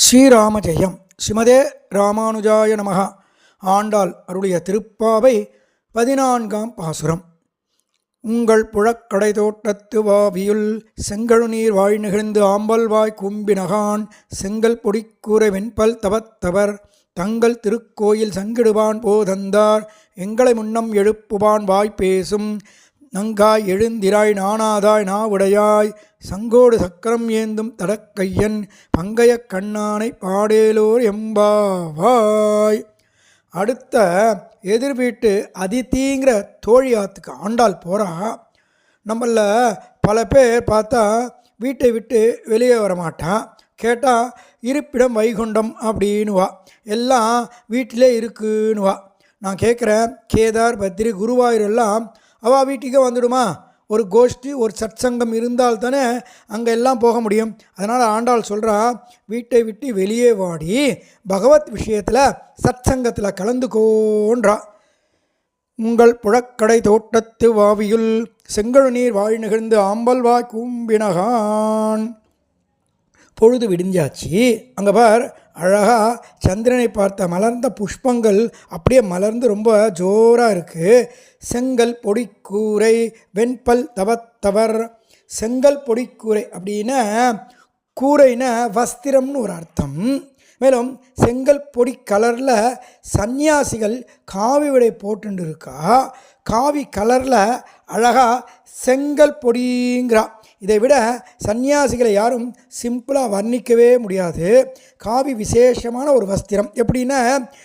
ஸ்ரீராம ஜெயம் ஸ்ரீமதே ராமானுஜாய நமகா ஆண்டாள் அருளிய திருப்பாவை பதினான்காம் பாசுரம். உங்கள் புழக்கடை தோட்டத்து வாவியுள் செங்கழுநீர் வாய் நிகழ்ந்து ஆம்பல் வாய் கும்பினகான் செங்கல் பொடிக்கூரை வெண்பல் தவத்தவர் தங்கள் திருக்கோயில் சங்கிடுவான் போதந்தார் எங்களை முன்னம் எழுப்புவான் வாய் பேசும் நங்காய் எழுந்திராய் நாணாதாய் நாவுடையாய் சங்கோடு சக்கரம் ஏந்தும் தடக்கையன் பங்கைய கண்ணானை பாடேலோர் எம்பாவாய். அடுத்த எதிர் வீட்டு அதித்திங்கிற தோழியாத்துக்கு ஆண்டாள் போகிறா நம்மள பல பேர் பார்த்தா வீட்டை விட்டு வெளியே வரமாட்டான் கேட்டால் இருப்பிடம் வைகுண்டம் அப்படின்னுவா. எல்லாம் வீட்டிலே இருக்குன்னுவா. நான் கேட்குறேன் கேதார் பத்ரி குருவாயூர் எல்லாம் அவள் வீட்டுக்கே வந்துடுமா? ஒரு கோஷ்டி ஒரு சத்சங்கம் இருந்தால் தானே அங்கே எல்லாம் போக முடியும். அதனால் ஆண்டாள் சொல்கிறா வீட்டை விட்டு வெளியே வாடி. பகவத் விஷயத்தில் சத்சங்கத்தில் கலந்துக்கோன்றா. உங்கள் புழக்கடை தோட்டத்து வாவியுள் செங்கழு நீர் வாய் நிகழ்ந்து ஆம்பல் வாய் கூம்பினகான். பொழுது விடிஞ்சாச்சு. அங்கே பார் அழகாக சந்திரனை பார்த்த மலர்ந்த புஷ்பங்கள் அப்படியே மலர்ந்து ரொம்ப ஜோராக இருக்குது செங்கல் பொடிக்கூரை வெண்பல் தவத்தவர். செங்கல் பொடிக்கூரை அப்படின்னா கூரைன்னா வஸ்திரம்னு ஒரு அர்த்தம். மேலும் செங்கல் பொடி கலரில் சந்நியாசிகள் காவி விடை போட்டுண்டு இருக்கா. காவி கலரில் அழகாக செங்கல் பொடிங்கிறா. இதை விட சந்நியாசிகளை யாரும் சிம்பிளாக வர்ணிக்கவே முடியாது. காவி விசேஷமான ஒரு வஸ்திரம். எப்படின்னா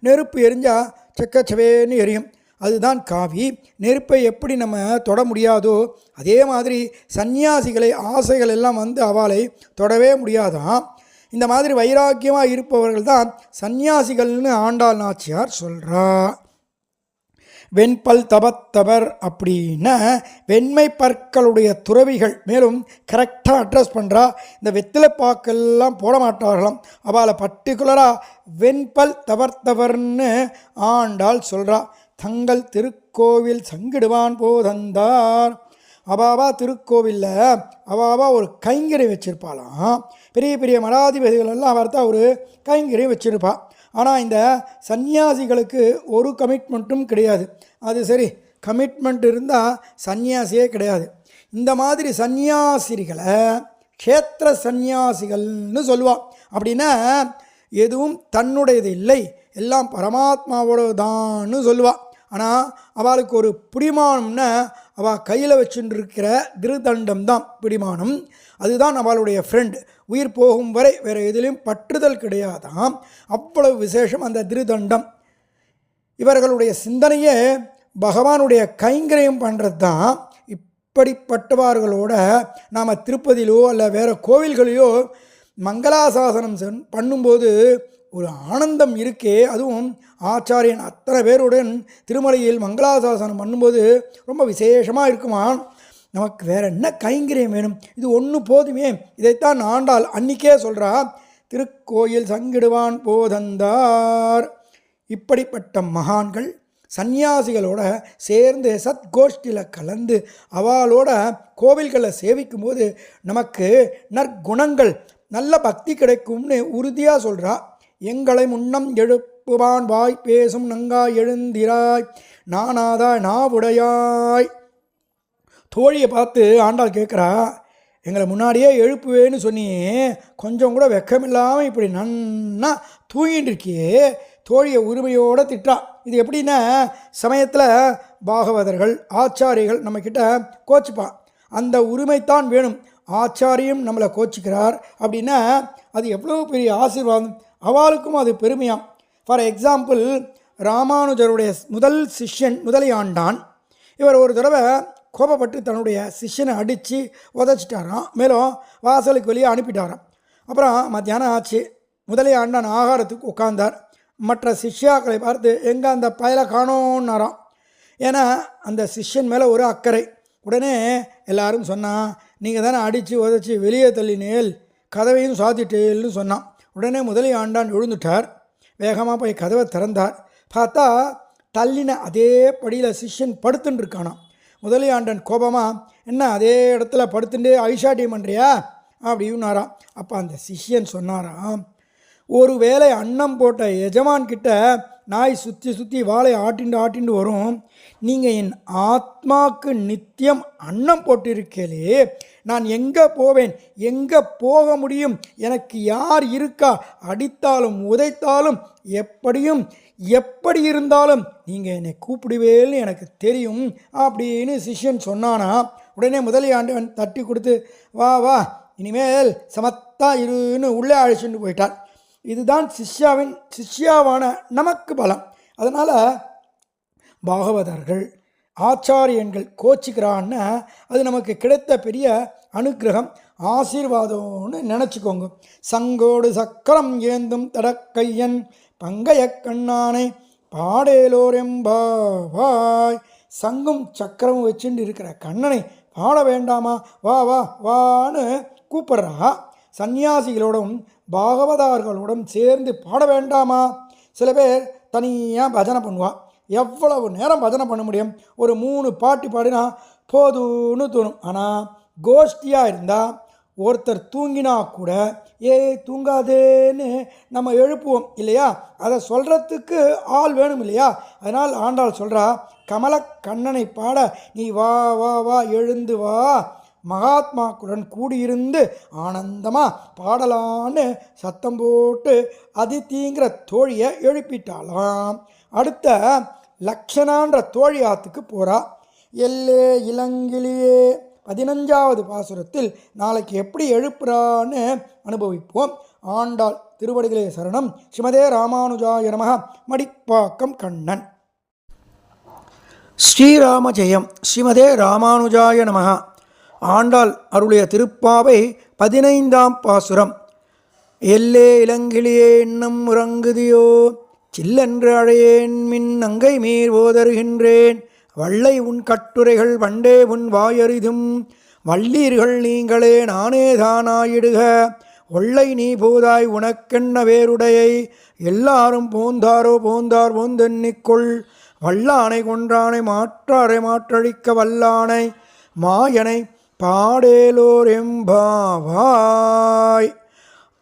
நெருப்பு எரிஞ்சால் செக்கச்சவேன்னு எரியும். அதுதான் காவி. நெருப்பை எப்படி நம்ம தொட முடியாதோ அதே மாதிரி சன்னியாசிகளை ஆசைகள் எல்லாம் வந்து அவளை தொடவே முடியாதாம் இந்த மாதிரி வைராக்கியமாக இருப்பவர்கள் தான் சந்நியாசிகள்னு ஆண்டாள் நாச்சியார் சொல்கிறா வெண்பல் தபத்தவர் அப்படின்னா வெண்மை பற்களுடைய துறவிகள் மேலும் கரெக்டாக அட்ரஸ் பண்ணுறா இந்த வெத்திலைப்பாக்கெல்லாம் போட மாட்டார்களாம். அவளை பர்டிகுலராக வெண்பல் தவர்த்தவர்னு ஆண்டாள் சொல்கிறா தங்கள் திருக்கோவில் சங்கிடுவான் போதந்தார். அவாவா திருக்கோவிலில் அவாவா ஒரு கைங்கரை வச்சுருப்பாளாம். பெரிய பெரிய மடாதிபதிகள் எல்லாம் பார்த்தா ஒரு கைங்கரை வச்சுருப்பாள் ஆனால் இந்த சந்நியாசிகளுக்கு ஒரு கமிட்மெண்ட்டும் கிடையாது. அது சரி கமிட்மெண்ட் இருந்தால் சன்னியாசியே கிடையாது. இந்த மாதிரி சந்நியாசிகளை க்ஷேத்திர சந்நியாசிகள்னு சொல்லுவாள் அப்படின்னா எதுவும் தன்னுடையது இல்லை எல்லாம் பரமாத்மாவோட தான்னு சொல்லுவாள் ஆனால் அவளுக்கு ஒரு பிடிமானம்னா அவள் கையில் வச்சுருக்கிற திருதண்டம் தான் பிடிமானம். அதுதான் அவளுடைய ஃப்ரெண்டு உயிர் போகும் வரை வேறு எதிலையும் பற்றுதல் கிடையாதாம். அவ்வளவு விசேஷம் அந்த திருதண்டம். இவர்களுடைய சிந்தனையே பகவானுடைய கைங்கரியம் பண்ணுறது தான் இப்படிப்பட்டவார்களோட நாம் திருப்பதியிலோ அல்ல வேறு கோவில்களையோ மங்களாசாசனம் சென் பண்ணும்போது ஒரு ஆனந்தம் இருக்கே. அதுவும் ஆச்சாரியன் அத்தனை பேருடன் திருமலையில் மங்களாசாசனம் பண்ணும்போது ரொம்ப விசேஷமாக இருக்குமான் நமக்கு வேறு என்ன கைங்கரியம் வேணும்? இது ஒன்று போதுமே. இதைத்தான் ஆண்டாள் அன்னிக்கே சொல்கிறா திருக்கோயில் சங்கிடுவான் போதந்தார். இப்படிப்பட்ட மகான்கள் சந்நியாசிகளோட சேர்ந்து சத்கோஷ்டியில் கலந்து அவளோட கோவில்களை சேவிக்கும் போது நமக்கு நற்குணங்கள் நல்ல பக்தி கிடைக்கும்னு உறுதியாக சொல்கிறா எங்களை முன்னம் எழுப்புவான் வாய் பேசும் நங்காய் எழுந்திராய். நானாதாய் நாவுடையாய். தோழியை பார்த்து ஆண்டாள் கேட்குறா எங்களை முன்னாடியே எழுப்புவேன்னு சொன்னி கொஞ்சம் கூட வெக்கமில்லாமல் இப்படி நன்னா தூங்கிட்டு இருக்கியே. தோழியை உரிமையோடு திட்டா இது எப்படின்னா சமயத்தில் பாகவதர்கள் ஆச்சாரிகள் நம்மக்கிட்ட கோச்சிப்பான் அந்த உரிமைத்தான் வேணும். ஆச்சாரியும் நம்மளை கோச்சிக்கிறார் அப்படின்னா அது எவ்வளோ பெரிய ஆசீர்வாதம். அவளுக்கும் அது பெருமையாம். ஃபார் எக்ஸாம்பிள் ராமானுஜருடைய முதல் சிஷ்யன் முதலை ஆண்டான் இவர் ஒரு தடவை கோபப்பட்டு தன்னுடைய சிஷ்யனை அடித்து உதச்சிட்டாராம். மேலும் வாசலுக்கு வெளியே அனுப்பிட்டாராம். அப்புறம் மத்தியானம் ஆச்சு. முதலே ஆண்டான் ஆகாரத்துக்கு உட்கார்ந்தார். மற்ற சிஷ்யாக்களை பார்த்து எங்கே அந்த பயலை காணோன்னாராம் ஏன்னா அந்த சிஷ்யன் மேலே ஒரு அக்கறை. உடனே எல்லாரும் சொன்னான் நீங்கள் தானே அடித்து உதச்சி வெளியே தள்ளினேல் கதவையும் சாத்திட்டேல்னு சொன்னான். உடனே முதலே ஆண்டான் விழுந்துட்டார் வேகமாக போய் கதவை திறந்தார். பார்த்தா தள்ளின அதே படியில் சிஷ்யன் படுத்துன்னு இருக்கானான் முதலியாண்டன் கோபமாக என்ன அதே இடத்துல படுத்துட்டு டீம் பண்ணுறியா அப்படின்னாராம் அப்போ அந்த சிஷ்யன் சொன்னாராம் ஒருவேளை அன்னம் போட்ட எஜமான் கிட்ட நாய் சுற்றி சுற்றி வாழை ஆட்டிண்டு ஆட்டிண்டு வரும். நீங்கள் என் ஆத்மாக்கு நித்தியம் அன்னம் போட்டிருக்கலே நான் எங்கே போவேன்? எங்கே போக முடியும்? எனக்கு யார் இருக்கா? அடித்தாலும் உதைத்தாலும் எப்படியும் எப்படி இருந்தாலும் நீங்கள் என்னை கூப்பிடுவேன்னு எனக்கு தெரியும் அப்படின்னு சிஷ்யன் சொன்னானா. உடனே முதலியாண்டவன் தட்டி கொடுத்து வா வா இனிமேல் சமத்தா இருன்னு உள்ளே அழைச்சிட்டு போயிட்டான். இதுதான் சிஷ்யாவின் சிஷ்யாவான நமக்கு பலம். அதனால் பாகவதர்கள் ஆச்சாரியன்கள் கோச்சிக்கிறான்னு அது நமக்கு கிடைத்த பெரிய அனுக்கிரகம். ஆசீர்வாதம்னு நினச்சிக்கோங்க. சங்கோடு சக்கரம் ஏந்தும் தடக்கையன் பங்கைய கண்ணானை பாடேலோரெம்பாவாய். சங்கும் சக்கரமும் வச்சுட்டு இருக்கிற கண்ணனை பாட வேண்டாமா? வா வா வான்னு கூப்பிட்றா. சந்நியாசிகளோடும் பாகவதார்களுடன் சேர்ந்து பாட வேண்டாமா? சில பேர் தனியாக பஜனை பண்ணுவா. எவ்வளவு நேரம் பஜனை பண்ண முடியும்? ஒரு மூணு பாட்டு பாடினா போதும்னு தோணும். ஆனால் கோஷ்டியாக இருந்தால் ஒருத்தர் தூங்கினா கூட ஏ தூங்காதேன்னு நம்ம எழுப்புவோம். இல்லையா? அதை சொல்கிறதுக்கு ஆள் வேணும் இல்லையா? அதனால் ஆண்டாள் சொல்கிறா கமல கண்ணனை பாட நீ வா வா வா எழுந்து வா. மகாத்மாக்களுடன் கூடியிருந்து ஆனந்தமாக பாடலான்னு சத்தம் போட்டு அதித்திங்கிற தோழியை எழுப்பிட்டாளாம். அடுத்த லக்ஷணான்ற தோழி ஆத்துக்கு போகிறா எல்லே இளங்கிலியே பதினஞ்சாவது பாசுரத்தில் நாளைக்கு எப்படி எழுப்புறான்னு அனுபவிப்போம். ஆண்டாள் திருவடிகளே சரணம். ஸ்ரீமதே ராமானுஜாய நமக மடிப்பாக்கம் கண்ணன். ஸ்ரீராமஜெயம் ஸ்ரீமதே ராமானுஜாய நமகா ஆண்டாள் அருளிய திருப்பாவை பதினைந்தாம் பாசுரம். எல்லே இளங்கிளியே இன்னும் உறங்குதியோ சில்லென்று அழையேன் மின் அங்கை மீர் ஓதருகின்றேன். வள்ளை உன் கட்டுரைகள் பண்டே உன் வாயறிதும். வள்ளீர்கள் நீங்களே நானே தானாயிடுக. ஒள்ளை நீ போதாய் உனக்கென்ன வேருடையை எல்லாரும் போந்தாரோ போந்தார் போந்தென்னிக்கொள் வல்லானை கொன்றானை மாற்றாரை மாற்றழிக்க வல்லானை. மாயனை பாடேலோர் எம்பாவாய்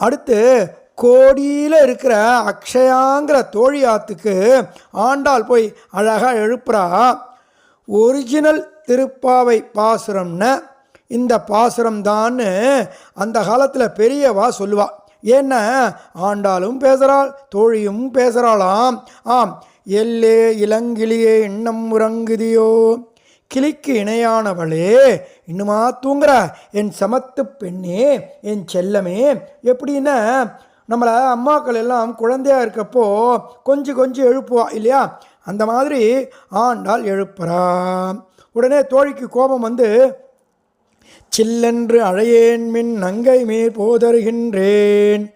அடுத்து கோடியில் இருக்கிற அக்ஷயாங்கிற தோழியாத்துக்கு ஆண்டாள் போய் அழகாக எழுப்புறா. ஒரிஜினல் திருப்பாவை பாசுரம்னு இந்த பாசுரம்தான்னு அந்த காலத்தில் பெரியவா சொல்லுவாள் ஏன்னா ஆண்டாளும் பேசுகிறாள் தோழியும் பேசுகிறாளாம் ஆம் எல்லே இளங்கிளியே எண்ணம் உறங்குதியோ. கிளிக்கு இணையானவளே இன்னுமா தூங்குற? என் சமத்து பெண்ணே என் செல்லமே. எப்படின்னா நம்மளை அம்மாக்கள் எல்லாம் குழந்தையா இருக்கப்போ கொஞ்சம் கொஞ்சம் எழுப்புவா இல்லையா? அந்த மாதிரி ஆண்டாள் எழுப்புறா. உடனே தோழிக்கு கோபம் வந்து சில்லென்று அழையேன் மின் நங்கை மேற் போதருகின்றேன்.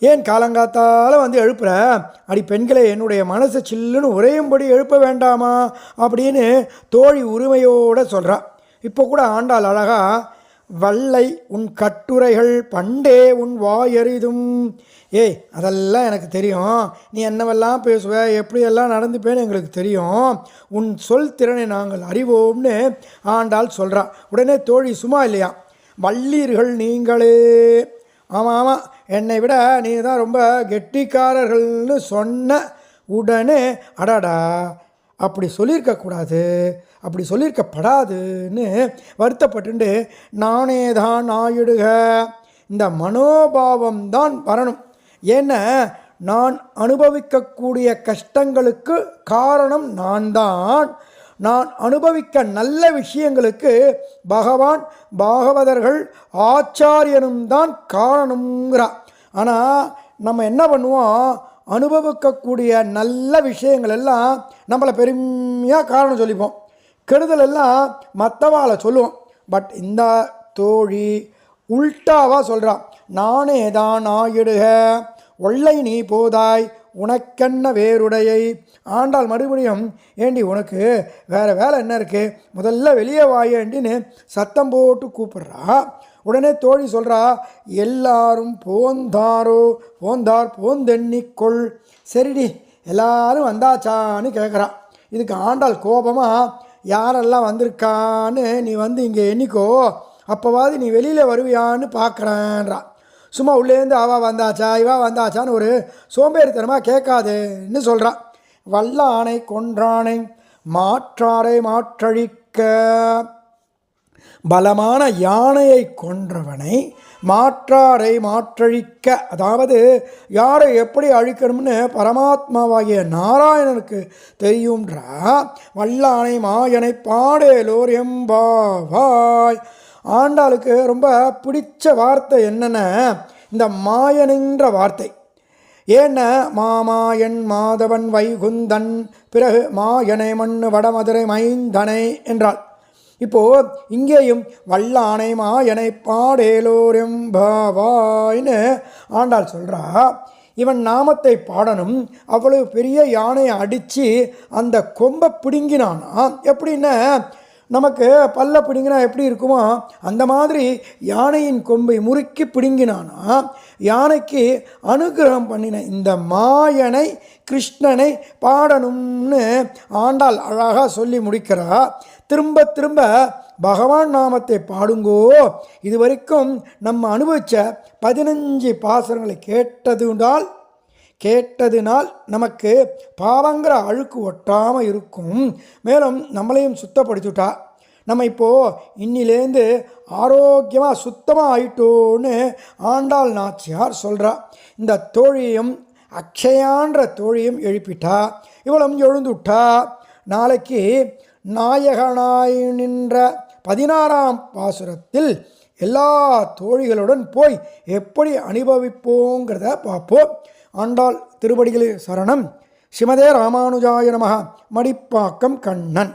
ஏன் காலங்காத்தால் வந்து எழுப்புற? அடி பெண்களை என்னுடைய மனசை சில்லுன்னு உரையும்படி எழுப்ப வேண்டாமா? அப்படின்னு தோழி உரிமையோடு சொல்கிறா இப்போ கூட ஆண்டாள் அழகா வல்லை உன் கட்டுரைகள் பண்டே உன் வாயறிதும். ஏய் அதெல்லாம் எனக்கு தெரியும். நீ என்னவெல்லாம் பேசுவ எப்படியெல்லாம் நடந்துப்பேன்னு எங்களுக்கு தெரியும். உன் சொல் திறனை நாங்கள் அறிவோம்னு ஆண்டாள் சொல்கிறா உடனே தோழி சும்மா இல்லையா? வள்ளீர்கள் நீங்களே. ஆமாம் ஆமாம் என்னை விட நீ தான் ரொம்ப கெட்டிக்காரர்கள்னு சொன்ன உடனே அடாடா அப்படி சொல்லியிருக்கக்கூடாது அப்படி சொல்லியிருக்கப்படாதுன்னு வருத்தப்பட்டுண்டு நானே தான் ஆயிடுக இந்த மனோபாவம் தான் வரணும். ஏன்னா நான் அனுபவிக்கக்கூடிய கஷ்டங்களுக்கு காரணம் நான் தான் நான் அனுபவிக்க நல்ல விஷயங்களுக்கு பகவான் பாகவதர்கள் ஆச்சாரியனும் தான் காரணம்ங்கிறா ஆனால் நம்ம என்ன பண்ணுவோம்? அனுபவிக்கக்கூடிய நல்ல விஷயங்கள் எல்லாம் நம்மளை பெருமையாக காரணம் சொல்லிப்போம். கெடுதல் எல்லாம் மற்றவாளை சொல்லுவோம். பட் இந்த தோழி உல்டாவாக சொல்கிறான் நானே தான் ஆயிடுக ஒள்ளை நீ போதாய் உனக்கென்ன வேறுடையை? ஆண்டாள் மறுபடியும் ஏண்டி உனக்கு வேறு வேலை என்ன இருக்குது முதல்ல வெளியே வாயேண்டின்னு சத்தம் போட்டு கூப்பிட்றா. உடனே தோழி சொல்கிறா எல்லாரும் போந்தாரோ போந்தார் போந்தெண்ணிக்கொள். சரிடி எல்லாரும் வந்தாச்சான்னு கேட்குறா இதுக்கு ஆண்டாள் கோபமாக யாரெல்லாம் வந்திருக்கான்னு நீ வந்து இங்கே எண்ணிக்கோ. அப்போவாது நீ வெளியில் வருவியான்னு பார்க்குறேன்றா சும்மா உள்ளேருந்து அவா வந்தாச்சா இவா வந்தாச்சான்னு ஒரு சோம்பேறித்தனமாக கேட்காதுன்னு சொல்கிறான் வல்லானை கொன்றானை மாற்றாரை மாற்றழிக்க. பலமான யானையை கொன்றவனை மாற்றாரை மாற்றழிக்க. அதாவது யாரை எப்படி அழிக்கணும்னு பரமாத்மாவாகிய நாராயணனுக்கு தெரியும்ன்றா வல்லானை மாயனை பாடேலோர் எம்பாவாய். ஆண்டாளுக்கு ரொம்ப பிடிச்ச வார்த்தை என்னென்ன? இந்த மாயனின்ற வார்த்தை. ஏன்ன மாமாயன் மாதவன் வைகுந்தன்? பிறகு மாயனை மண்ணு வடமதுரை மைந்தனை என்றாள். இப்போ இங்கேயும் வல்லானை மாயனை பாடேலோரெம்பாவாய்னு ஆண்டாள் சொல்கிறா இவன் நாமத்தை பாடணும். அவ்வளவு பெரிய யானையை அடித்து அந்த கொம்பை பிடுங்கினானா? எப்படின்னா நமக்கு பல்ல பிடுங்கினா எப்படி இருக்குமோ? அந்த மாதிரி யானையின் கொம்பை முறுக்கி பிடுங்கினானா? யானைக்கு அனுகிரகம் பண்ணின இந்த மாயனை கிருஷ்ணனை பாடணும்னு ஆண்டாள் அழகாக சொல்லி முடிக்கிறா. திரும்ப திரும்ப பகவான் நாமத்தை பாடுங்கோ. இது வரைக்கும் நம்ம அனுபவித்த பதினஞ்சு பாசனங்களை கேட்டதுனால் கேட்டதினால் நமக்கு பாவங்கிற அழுக்கு ஒட்டாமல் இருக்கும். மேலும் நம்மளையும் சுத்தப்படுத்திவிட்டா. நம்ம இப்போது இன்னிலேருந்து ஆரோக்கியமாக சுத்தமாக ஆயிட்டோன்னு ஆண்டாள் நாச்சியார் சொல்கிறா இந்த தோழியும் அக்ஷயான்ற தோழியும் எழுப்பிட்டா இவளும் எழுந்துட்டா. நாளைக்கு நாயகனாய் நின்ற பதினாறாம் பாசுரத்தில் எல்லா தோழிகளுடன் போய் எப்படி அனுபவிப்போங்கிறத பார்ப்போம். ஆண்டாள் திருவடிகளில் சரணம். ஸ்ரீமதே ராமானுஜாய நமக மடிப்பாக்கம் கண்ணன்.